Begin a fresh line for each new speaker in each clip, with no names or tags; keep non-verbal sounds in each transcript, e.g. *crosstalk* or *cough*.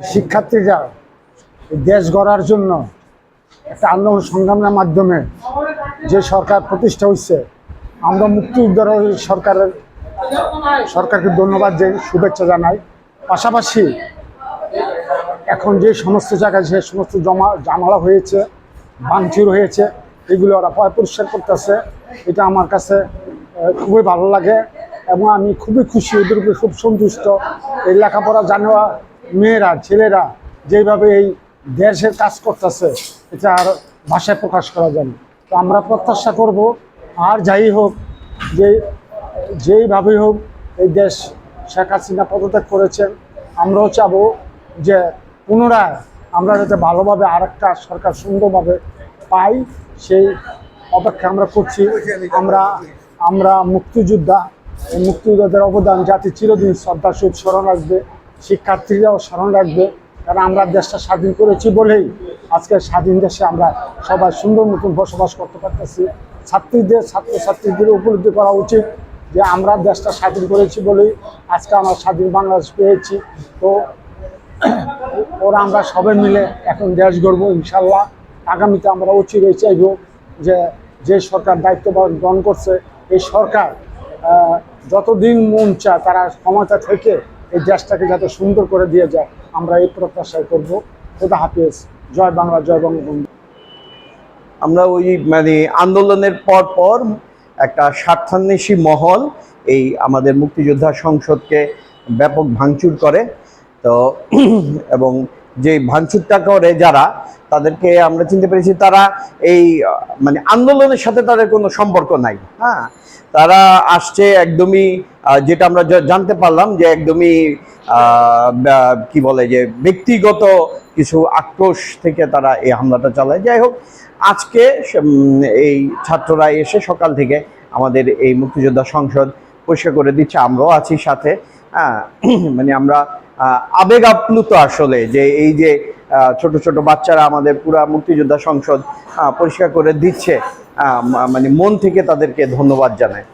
শিক্ষার্থীরা দেশ গড়ার জন্য একটা আন্দোলন সংগ্রামের মাধ্যমে যে সরকার প্রতিষ্ঠা হয়েছে আমরা মুক্তিযোদ্ধার সরকারের সরকারকে ধন্যবাদ যে শুভেচ্ছা জানাই। পাশাপাশি এখন যে সমস্ত জায়গায় যে সমস্ত জমা জামালা হয়েছে, ভাঙচুর হয়েছে, এগুলো ওরা পরিষ্কার করতেছে। এটা আমার কাছে খুবই ভালো লাগে এবং আমি খুবই খুশি ওদের খুব সন্তুষ্ট। এই লেখাপড়া জানোয়া মেয়েরা, ছেলেরা যেভাবে এই দেশের কাজ করতেছে, এটা আর ভাষায় প্রকাশ করা যায়। তো আমরা প্রত্যাশা করব, আর যাই হোক, যে যেইভাবেই হোক, এই দেশ শেখ হাসিনা পদত্যাগ করেছেন, আমরাও চাবো যে পুনরায় আমরা যাতে ভালোভাবে আরেকটা সরকার সুন্দরভাবে পাই, সেই অপেক্ষা আমরা করছি আমরা আমরা মুক্তিযোদ্ধা মুক্তিযোদ্ধাদের অবদান জাতি চিরদিন শ্রদ্ধার সহিত স্মরণ রাখবে শিক্ষার্থীরাও স্মরণ রাখবে। কারণ আমরা দেশটা স্বাধীন করেছি বলেই আজকে স্বাধীন দেশে আমরা সবাই সুন্দর মতন বসবাস করতে পারতেছি। ছাত্রীদের, ছাত্রছাত্রীদের উপলব্ধি করা উচিত যে আমরা দেশটা স্বাধীন করেছি বলেই আজকে আমরা স্বাধীন বাংলাদেশ পেয়েছি। তো ওরা আমরা সবাই মিলে এখন দেশ গড়বো ইনশাল্লাহ। আগামীতে আমরা অচিরেই চাইব যে যে সরকার দায়িত্ব গ্রহণ করছে, এই সরকার যতদিন মন চায় তারা ক্ষমতা থেকে এই দেশটাকে যাতে সুন্দর করে দিয়ে যায়, আমরা এই প্রত্যাশাই করব। খোদা হাফিজ। জয় বাংলা, জয় বঙ্গবন্ধু।
আমরা ওই মানে আন্দোলনের পর পর একটা স্বার্থান্বেষী মহল এই আমাদের মুক্তিযোদ্ধা সংসদকে ব্যাপক ভাঙচুর করে। তো *clears throat* এবং যে ভাঙচুরটা করে যারা, তাদেরকে আমরা চিনতে পেরেছি তারা এই মানে আন্দোলনের সাথে তাদের কোনো সম্পর্ক নাই। হ্যাঁ? তারা আসছে একদমই যেটা আমরা জানতে পারলাম যে একদমই কি বলে যে ব্যক্তিগত কিছু আক্রোশ থেকে তারা এই হামলাটা চালায়। যাই হোক, আজকে এই ছাত্ররা এসে সকাল থেকে আমাদের এই মুক্তিযোদ্ধা সংসদ পরিষ্কার করে দিচ্ছে। আমরাও আছি সাথে। হ্যাঁ *clears throat* মানে আমরা আবেগ আপ্লুত আসলে যে এই যে ছোট ছোট বাচ্চারা আমাদের পুরা মুক্তিযোদ্ধা সংসদ পরিষ্কার করে দিচ্ছে। মানে মন থেকে তাদেরকে ধন্যবাদ জানাই।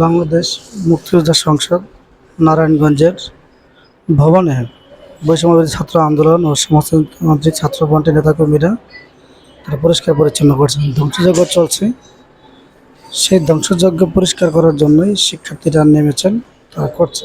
বাংলাদেশ মুক্তিযোদ্ধা সংসদ, নারায়ণগঞ্জের ভবনে বৈষম্যবাদী ছাত্র আন্দোলন ও সমাজতান্ত্রিক ছাত্র ফ্রন্টের নেতাকর্মীরা তারা পরিষ্কার পরিচ্ছন্ন করছেন। ধ্বংসযজ্ঞ চলছে। সেই ধ্বংসযজ্ঞ পরিষ্কার করার জন্যই শিক্ষার্থীরা নেমেছেন, তারা করছে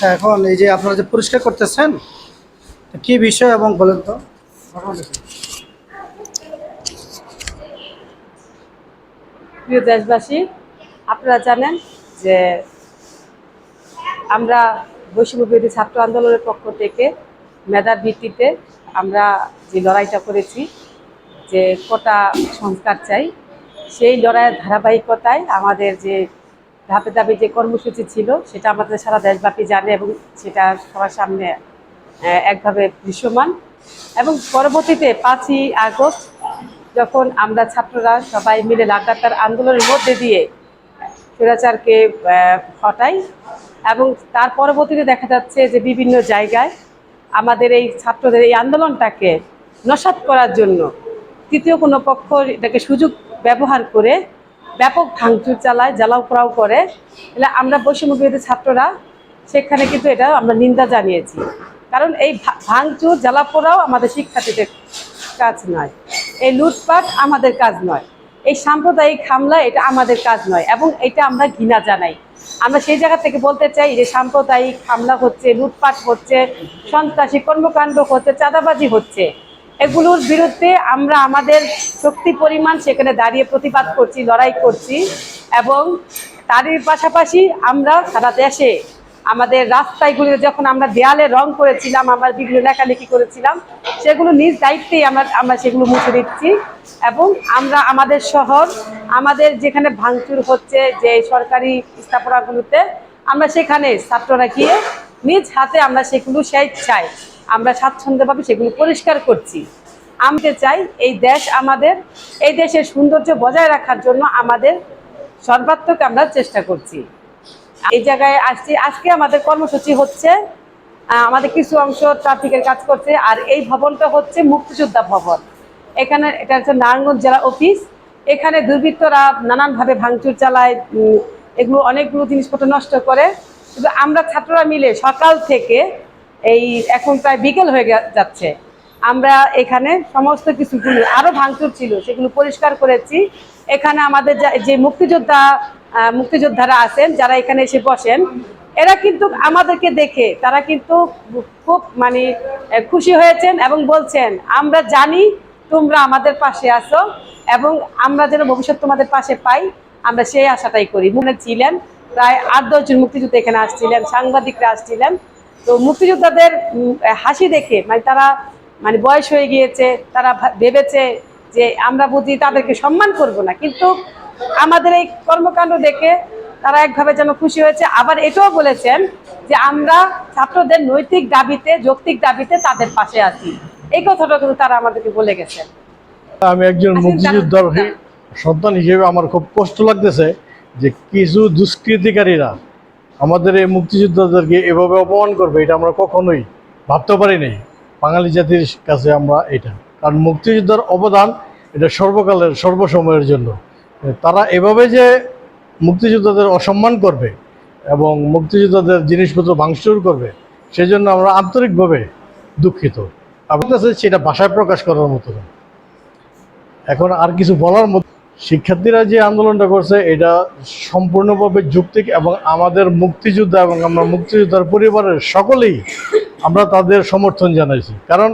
আচ্ছা এখন এই যে আপনারা যে পরিষ্কার করতেছেন কি বিষয় এবং বলেন তো?
প্রিয় দেশবাসী, আপনারা জানেন যে আমরা বৈষম্য ছাত্র আন্দোলনের পক্ষ থেকে মেধার ভিত্তিতে আমরা যে লড়াইটা করেছি, যে কোটা সংস্কার চাই, সেই লড়াইয়ের ধারাবাহিকতায় আমাদের যে ধাপে ধাপে যে কর্মসূচি ছিল, সেটা আমাদের সারা দেশব্যাপী জানে এবং সেটা সবার সামনে একভাবে দৃশ্যমান। এবং পরবর্তীতে পাঁচই আগস্ট, যখন আমরা ছাত্ররা সবাই মিলে লাগাতার আন্দোলনের মধ্যে দিয়ে স্বৈরাচারকে হটাই এবং তার পরবর্তীতে দেখা যাচ্ছে যে বিভিন্ন জায়গায় আমাদের এই ছাত্রদের এই আন্দোলনটাকে নস্বাত করার জন্য তৃতীয় কোনো পক্ষ এটাকে সুযোগ ব্যবহার করে ব্যাপক ভাঙচুর চালায়, জ্বালাও পোড়াও করে। তাহলে আমরা বৈষম্য ছাত্ররা সেখানে কিন্তু এটা আমরা নিন্দা জানিয়েছি। কারণ এই ভাঙচুর, জ্বালা পোড়াও আমাদের শিক্ষার্থীদের কাজ নয়। এই লুটপাট আমাদের কাজ নয়। এই সাম্প্রদায়িক হামলা এটা আমাদের কাজ নয় এবং এটা আমরা ঘৃণা জানাই। আমরা সেই জায়গা থেকে বলতে চাই যে সাম্প্রদায়িক হামলা হচ্ছে, লুটপাট হচ্ছে, সন্ত্রাসী কর্মকাণ্ড হচ্ছে, চাঁদাবাজি হচ্ছে। এগুলোর বিরুদ্ধে আমরা আমাদের শক্তি পরিমাণ সেখানে দাঁড়িয়ে প্রতিবাদ করছি, লড়াই করছি এবং তারই পাশাপাশি আমরা সারা দেশে আমাদের রাস্তাগুলিতে যখন আমরা দেয়ালে রং করেছিলাম, আমরা বিভিন্ন লেখালেখি করেছিলাম, সেগুলো নিজ দায়িত্বেই আমরা আমরা সেগুলো মুছে দিচ্ছি এবং আমরা আমাদের শহর, আমাদের যেখানে ভাঙচুর হচ্ছে যে সরকারি স্থাপনাগুলোতে, আমরা সেখানে ছাত্ররা গিয়ে নিজ হাতে আমরা সেগুলো স্বেচ্ছায় আমরা স্বাচ্ছন্দ্যভাবে সেগুলো পরিষ্কার করছি। আমতে চাই এই দেশ আমাদের, এই দেশের সৌন্দর্য বজায় রাখার জন্য আমাদের সর্বাত্মক আমরা চেষ্টা করছি। এই জায়গায় আসছি, আজকে আমাদের কর্মসূচি হচ্ছে আমাদের কিছু অংশ ট্রাফিকের কাজ করছে, আর এই ভবনটা হচ্ছে মুক্তিযোদ্ধা ভবন। এখানে এটা হচ্ছে নারায়ণগঞ্জ জেলা অফিস। এখানে দুর্বৃত্তরা নানানভাবে ভাঙচুর চালায় এগুলো অনেকগুলো জিনিসপত্র নষ্ট করে। কিন্তু আমরা ছাত্ররা মিলে সকাল থেকে এই এখন প্রায় বিকেল হয়ে যাচ্ছে। আমরা এখানে সমস্ত কিছুগুলো আরও ভাঙচুর ছিল, সেগুলো পরিষ্কার করেছি। এখানে আমাদের যে মুক্তিযোদ্ধা মুক্তিযোদ্ধারা আছেন, যারা এখানে এসে বসেন, এরা কিন্তু আমাদেরকে দেখে, তারা কিন্তু খুব মানে খুশি হয়েছেন এবং বলছেন, আমরা জানি তোমরা আমাদের পাশে আছো এবং আমরা যেন ভবিষ্যৎ তোমাদের পাশে পাই। আমরা সেই আশাটাই করি। মনে ছিলেন, প্রায় আট দশজন মুক্তিযোদ্ধা এখানে আসছিলেন, সাংবাদিকরা আসছিলেন। তো মুক্তিযোদ্ধাদের হাসি দেখে মানে তারা মানে বয়স হয়ে গিয়েছে তারা ভেবেছে যে আমরা বুঝি তাদেরকে সম্মান করব না। কিন্তু আমাদের এই কর্মকাণ্ড দেখে তারা একভাবে যেন খুশি হয়েছে। আবার এটাও বলেছেন যে আমরা ছাত্রদের নৈতিক দাবিতে যৌক্তিক দাবিতে তাদের পাশে আছি। এই কথাটা কিন্তু তারা আমাদেরকে বলে গেছেন।
আমি একজন মুক্তিযোদ্ধার সন্তান হিসেবে আমার খুব কষ্ট লাগতেছে যে কিছু দুষ্কৃতিকারীরা আমাদের এই মুক্তিযোদ্ধাদেরকে এভাবে অপমান করবে, এটা আমরা কখনোই ভাবতে পারি নাই বাঙালি জাতির কাছে আমরা এটা। কারণ মুক্তিযোদ্ধার অবদান এটা সর্বকালের, সর্বসময়ের জন্য। তারা এভাবে যে মুক্তিযোদ্ধাদের অসম্মান করবে এবং মুক্তিযোদ্ধাদের জিনিসপত্র ভাঙচুর করবে, সেজন্য আমরা আন্তরিকভাবে দুঃখিত। আমার কাছে সেটা ভাষায় প্রকাশ করার মতো এখন আর কিছু বলার মতো শিক্ষার্থীরা যে আন্দোলনটা করছে, এটা সম্পূর্ণভাবে যুক্তিক এবং আমাদের মুক্তিযোদ্ধা এবং আমরা মুক্তিযোদ্ধার পরিবারের সকলেই আমরা তাদের সমর্থন জানাইছি। কারণ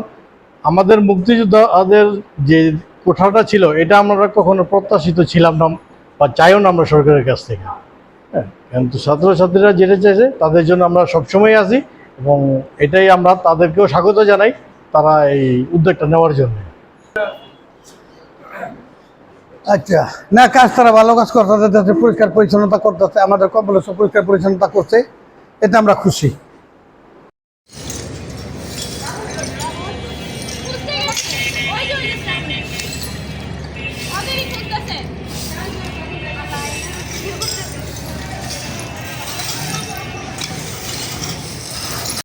আমাদের মুক্তিযোদ্ধাদের যে কোঠাটা ছিল, এটা আমরা কখনো প্রত্যাশিত ছিলাম না বা চাইও না আমরা সরকারের কাছ থেকে। হ্যাঁ কিন্তু ছাত্রছাত্রীরা যেটা চাইছে, তাদের জন্য আমরা সবসময় আছি এবং এটাই আমরা তাদেরকেও স্বাগত জানাই তারা এই উদ্যোগটা নেওয়ার জন্য।
আচ্ছা। না, কাজ তারা ভালো কাজ করতে পরিষ্কার পরিচ্ছন্নতা করতেছে, আমাদের কম্পলেক্স পরিষ্কার পরিচ্ছন্নতা করছে, এটা আমরা খুশি।